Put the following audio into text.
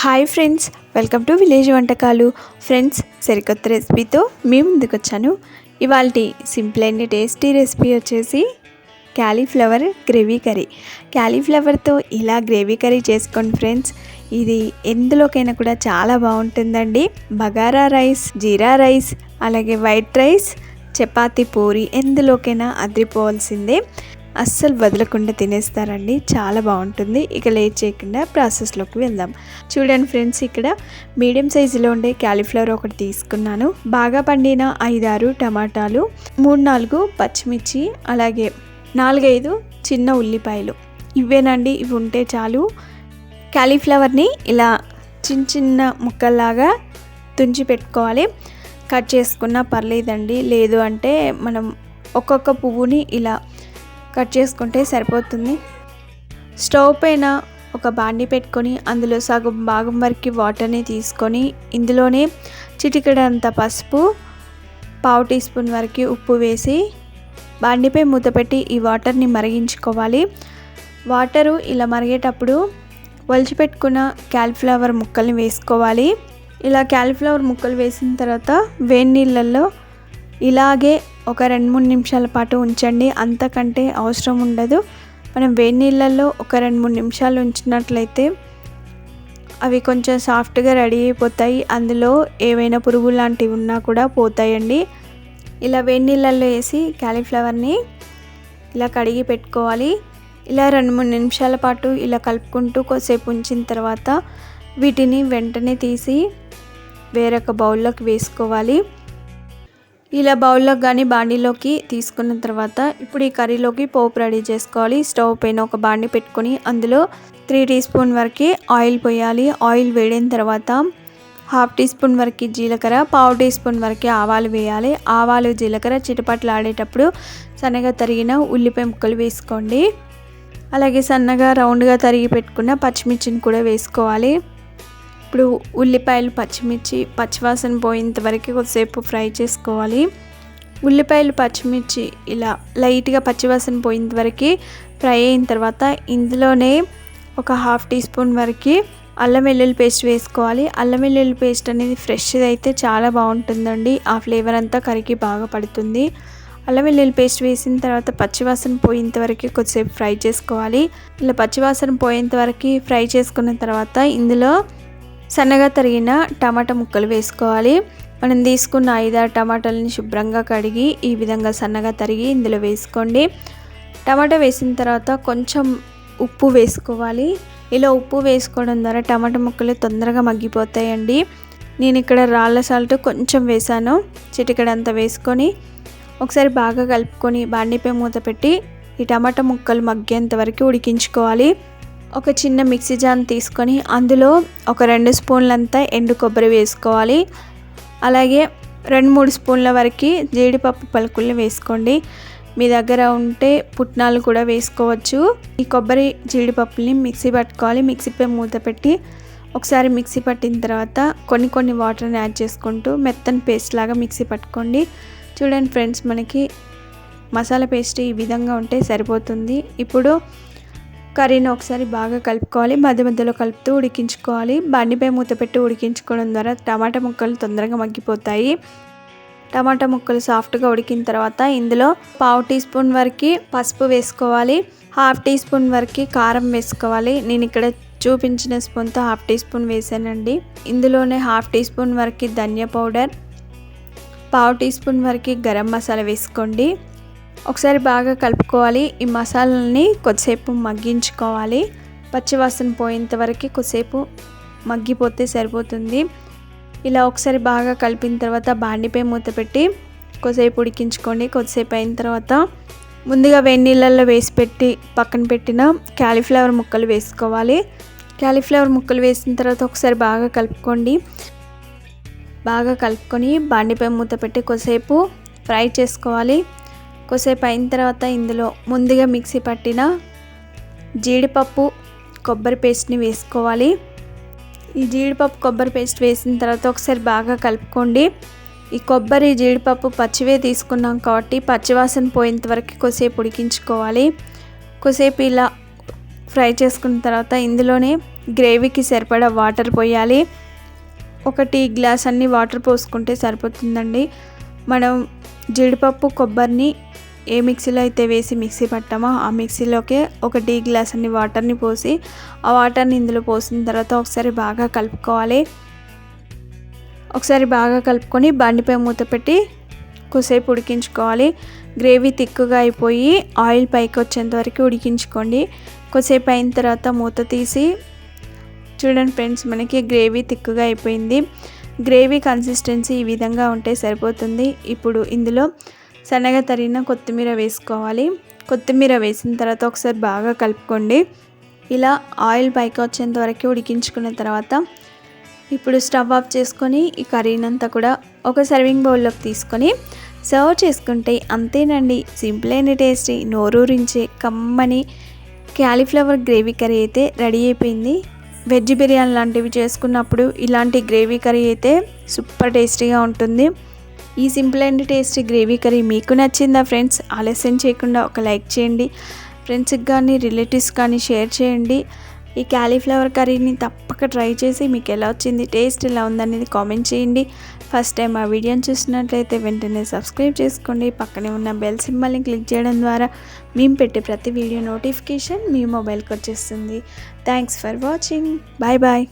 Hi friends welcome to village వంటకాలు. Friends సరికొత్త రెసిపీతో మీ ముందుకు వచ్చాను ఇవాళ సింపుల్ అండ్ టేస్టీ రెసిపీ వచ్చేసి క్యాలీఫ్లవర్ గ్రేవీ కర్రీ. క్యాలీఫ్లవర్తో ఇలా గ్రేవీ కర్రీ చేసుకోండి ఫ్రెండ్స్. ఇది ఎందులోకైనా కూడా చాలా బాగుంటుందండి. బగారా రైస్ జీరా రైస్ అలాగే వైట్ రైస్ చపాతి పూరి ఎందులోకైనా అదిరిపోవాల్సిందే. అస్సలు వదలకుండా తినేస్తారండి. చాలా బాగుంటుంది. ఇక లేట్ చేయకుండా ప్రాసెస్లోకి వెళ్దాం. చూడండి ఫ్రెండ్స్ ఇక్కడ మీడియం సైజులో ఉండే క్యాలీఫ్లవర్ ఒకటి తీసుకున్నాను. బాగా పండిన ఐదారు టమాటాలు మూడు నాలుగు పచ్చిమిర్చి అలాగే నాలుగైదు చిన్న ఉల్లిపాయలు. ఇవేనండి. ఇవి ఉంటే చాలు. క్యాలీఫ్లవర్ని ఇలా చిన్న చిన్న ముక్కల్లాగా తుంచి పెట్టుకోవాలి. కట్ చేసుకున్నా పర్లేదండి. లేదు అంటే మనం ఒక్కొక్క పువ్వుని ఇలా కట్ చేసుకుంటే సరిపోతుంది. స్టవ్ పైన ఒక బాండి పెట్టుకొని అందులో సగం భాగం వరకు వాటర్ని తీసుకొని ఇందులోనే చిటికడంత పసుపు పావు టీ స్పూన్ వరకు ఉప్పు వేసి బాండిపై మూత పెట్టి ఈ వాటర్ని మరిగించుకోవాలి. వాటరు ఇలా మరిగేటప్పుడు ఒలిచిపెట్టుకున్న క్యాలిఫ్లవర్ ముక్కల్ని వేసుకోవాలి. ఇలా క్యాలిఫ్లవర్ ముక్కలు వేసిన తర్వాత వేడి నీళ్ళల్లో ఇలాగే ఒక రెండు మూడు నిమిషాల పాటు ఉంచండి. అంతకంటే అవసరం ఉండదు. మనం వేడి నీళ్ళల్లో ఒక రెండు మూడు నిమిషాలు ఉంచినట్లయితే అవి కొంచెం సాఫ్ట్గా రెడీ అయిపోతాయి. అందులో ఏవైనా పురుగు లాంటివి ఉన్నా కూడా పోతాయండి. ఇలా వేడి నీళ్ళల్లో వేసి క్యాలీఫ్లవర్ని ఇలా కడిగి పెట్టుకోవాలి. ఇలా రెండు మూడు నిమిషాల పాటు ఇలా కలుపుకుంటూ కొద్దిసేపు ఉంచిన తర్వాత వీటిని వెంటనే తీసి వేరొక బౌల్లోకి వేసుకోవాలి. ఇలా బౌల్లోకి కానీ బాండీలోకి తీసుకున్న తర్వాత ఇప్పుడు ఈ కర్రీలోకి పోపు రెడీ చేసుకోవాలి. స్టవ్ పైన ఒక బాండి పెట్టుకొని అందులో త్రీ టీ స్పూన్ వరకు ఆయిల్ పోయాలి. ఆయిల్ వేడిన తర్వాత హాఫ్ టీ స్పూన్ వరకు జీలకర్ర పావు టీ స్పూన్ వరకు ఆవాలు వేయాలి. ఆవాలు జీలకర్ర చిటపట్లు ఆడేటప్పుడు సన్నగా తరిగిన ఉల్లిపాయ ముక్కలు వేసుకోండి. అలాగే సన్నగా రౌండ్గా తరిగి పెట్టుకున్న పచ్చిమిర్చిని కూడా వేసుకోవాలి. ఇప్పుడు ఉల్లిపాయలు పచ్చిమిర్చి పచ్చివాసన పోయేంత వరకు కొద్దిసేపు ఫ్రై చేసుకోవాలి. ఉల్లిపాయలు పచ్చిమిర్చి ఇలా లైట్గా పచ్చివాసన పోయేంత వరకు ఫ్రై అయిన తర్వాత ఇందులోనే ఒక హాఫ్ టీ స్పూన్ వరకు అల్లం వెల్లుల్లి పేస్ట్ వేసుకోవాలి. అల్లం వెల్లుల్లి పేస్ట్ అనేది ఫ్రెష్ది అయితే చాలా బాగుంటుందండి. ఆ ఫ్లేవర్ అంతా కరిగి బాగా పడుతుంది. అల్లం వెల్లుల్లి పేస్ట్ వేసిన తర్వాత పచ్చివాసన పోయేంత వరకు కొద్దిసేపు ఫ్రై చేసుకోవాలి. ఇలా పచ్చివాసన పోయేంత వరకు ఫ్రై చేసుకున్న తర్వాత ఇందులో సన్నగా తరిగిన టమాటా ముక్కలు వేసుకోవాలి. మనం తీసుకున్న ఐదారు టమాటాలని శుభ్రంగా కడిగి ఈ విధంగా సన్నగా తరిగి ఇందులో వేసుకోండి. టమాటా వేసిన తర్వాత కొంచెం ఉప్పు వేసుకోవాలి. ఇలా ఉప్పు వేసుకోవడం ద్వారా టమాటా ముక్కలు తొందరగా మగ్గిపోతాయండి. నేను ఇక్కడ రాళ్ళ సాల్ట్ కొంచెం వేసాను. చిటికడంతా వేసుకొని ఒకసారి బాగా కలుపుకొని బాండిపై మూత పెట్టి ఈ టమాటా ముక్కలు మగ్గేంత వరకు ఉడికించుకోవాలి. ఒక చిన్న మిక్సీ జాన్ తీసుకొని అందులో ఒక రెండు స్పూన్లంతా ఎండు కొబ్బరి వేసుకోవాలి. అలాగే రెండు మూడు స్పూన్ల వరకు జీడిపప్పు పలుకుల్ని వేసుకోండి. మీ దగ్గర ఉంటే పుట్నాలు కూడా వేసుకోవచ్చు. ఈ కొబ్బరి జీడిపప్పుని మిక్సీ పట్టుకోవాలి. మిక్సీపై మూత పెట్టి ఒకసారి మిక్సీ పట్టిన తర్వాత కొన్ని కొన్ని వాటర్ని యాడ్ చేసుకుంటూ మెత్తని పేస్ట్ లాగా మిక్సీ పట్టుకోండి. చూడండి ఫ్రెండ్స్ మనకి మసాలా పేస్ట్ ఈ విధంగా ఉంటే సరిపోతుంది. ఇప్పుడు కర్రీని ఒకసారి బాగా కలుపుకోవాలి. మధ్య మధ్యలో కలుపుతూ ఉడికించుకోవాలి. బండిపై మూత పెట్టి ఉడికించుకోవడం ద్వారా టమాటా ముక్కలు తొందరగా మగ్గిపోతాయి. టమాటా ముక్కలు సాఫ్ట్గా ఉడికిన తర్వాత ఇందులో పావు టీ స్పూన్ వరకు పసుపు వేసుకోవాలి. హాఫ్ టీ స్పూన్ వరకు కారం వేసుకోవాలి. నేను ఇక్కడ చూపించిన స్పూన్తో హాఫ్ టీ స్పూన్ వేసానండి. ఇందులోనే హాఫ్ టీ స్పూన్ వరకు ధనియా పౌడర్ పావు టీ స్పూన్ వరకు గరం మసాలా వేసుకోండి. ఒకసారి బాగా కలుపుకోవాలి. ఈ మసాలాలని కొద్దిసేపు మగ్గించుకోవాలి. పచ్చివాసన పోయేంత వరకు కొద్దిసేపు మగ్గిపోతే సరిపోతుంది. ఇలా ఒకసారి బాగా కలిపిన తర్వాత బాండిపై మూత పెట్టి కొద్దిసేపు ఉడికించుకోండి. కొద్దిసేపు అయిన తర్వాత ముందుగా వేడి నీళ్ళల్లో వేసి పెట్టి పక్కన పెట్టిన క్యాలీఫ్లవర్ ముక్కలు వేసుకోవాలి. క్యాలీఫ్లవర్ ముక్కలు వేసిన తర్వాత ఒకసారి బాగా కలుపుకోండి. బాగా కలుపుకొని బాండిపై మూత పెట్టి కొద్దిసేపు ఫ్రై చేసుకోవాలి. కొసేపు అయిన తర్వాత ఇందులో ముందుగా మిక్సీ పట్టిన జీడిపప్పు కొబ్బరి పేస్ట్ని వేసుకోవాలి. ఈ జీడిపప్పు కొబ్బరి పేస్ట్ వేసిన తర్వాత ఒకసారి బాగా కలుపుకోండి. ఈ కొబ్బరి జీడిపప్పు పచ్చివే తీసుకున్నాం కాబట్టి పచ్చివాసన పోయేంత వరకు కొసేపు ఉడికించుకోవాలి. కొసేపు ఇలా ఫ్రై చేసుకున్న తర్వాత ఇందులోనే గ్రేవీకి సరిపడా వాటర్ పోయాలి. ఒక టీ గ్లాస్ అన్ని వాటర్ పోసుకుంటే సరిపోతుందండి. మనం జీడిపప్పు కొబ్బరిని ఏ మిక్సీలో అయితే వేసి మిక్సీ పట్టామో ఆ మిక్సీలోకి ఒక టీ గ్లాస్ అన్ని వాటర్ని పోసి ఆ వాటర్ని ఇందులో పోసిన తర్వాత ఒకసారి బాగా కలుపుకోవాలి. ఒకసారి బాగా కలుపుకొని బండిపై మూత పెట్టి కొద్దిసేపు ఉడికించుకోవాలి. గ్రేవీ తిక్కుగా అయిపోయి ఆయిల్ పైకి వచ్చేంత వరకు ఉడికించుకోండి. కొద్దిసేపు అయిన తర్వాత మూత తీసి చూడండి ఫ్రెండ్స్ మనకి గ్రేవీ తిక్కుగా అయిపోయింది. గ్రేవీ కన్సిస్టెన్సీ ఈ విధంగా ఉంటే సరిపోతుంది. ఇప్పుడు ఇందులో సన్నగా తరిగిన కొత్తిమీర వేసుకోవాలి. కొత్తిమీర వేసిన తర్వాత ఒకసారి బాగా కలుపుకోండి. ఇలా ఆయిల్ పైకి వచ్చేంత వరకు ఉడికించుకున్న తర్వాత ఇప్పుడు స్టవ్ ఆఫ్ చేసుకొని ఈ కర్రీనంతా కూడా ఒక సర్వింగ్ బౌల్లోకి తీసుకొని సర్వ్ చేసుకుంటే అంతేనండి. సింపుల్ అయిన టేస్టీ. నోరూరించే కమ్మని క్యాలీఫ్లవర్ గ్రేవీ కర్రీ అయితే రెడీ అయిపోయింది. వెజ్ బిర్యానీ లాంటివి చేసుకున్నప్పుడు ఇలాంటి గ్రేవీ కర్రీ అయితే సూపర్ టేస్టీగా ఉంటుంది. ఈ simple and tasty gravy curry మీకు నచ్చిందా ఫ్రెండ్స్? ఆలస్యం చేయకుండా ఒక లైక్ చేయండి. ఫ్రెండ్స్కి కానీ రిలేటివ్స్ కానీ షేర్ చేయండి. ఈ క్యాలీఫ్లవర్ కర్రీని తప్పక ట్రై చేసి మీకు ఎలా వచ్చింది టేస్ట్ ఎలా ఉందనేది కామెంట్ చేయండి. ఫస్ట్ టైం ఆ వీడియోని చూసినట్లయితే వెంటనే సబ్స్క్రైబ్ చేసుకోండి. పక్కనే ఉన్న బెల్ సింబల్ని క్లిక్ చేయడం ద్వారా మేము పెట్టే ప్రతి వీడియో నోటిఫికేషన్ మీ మొబైల్కి వచ్చేస్తుంది. Thanks for watching. Bye bye.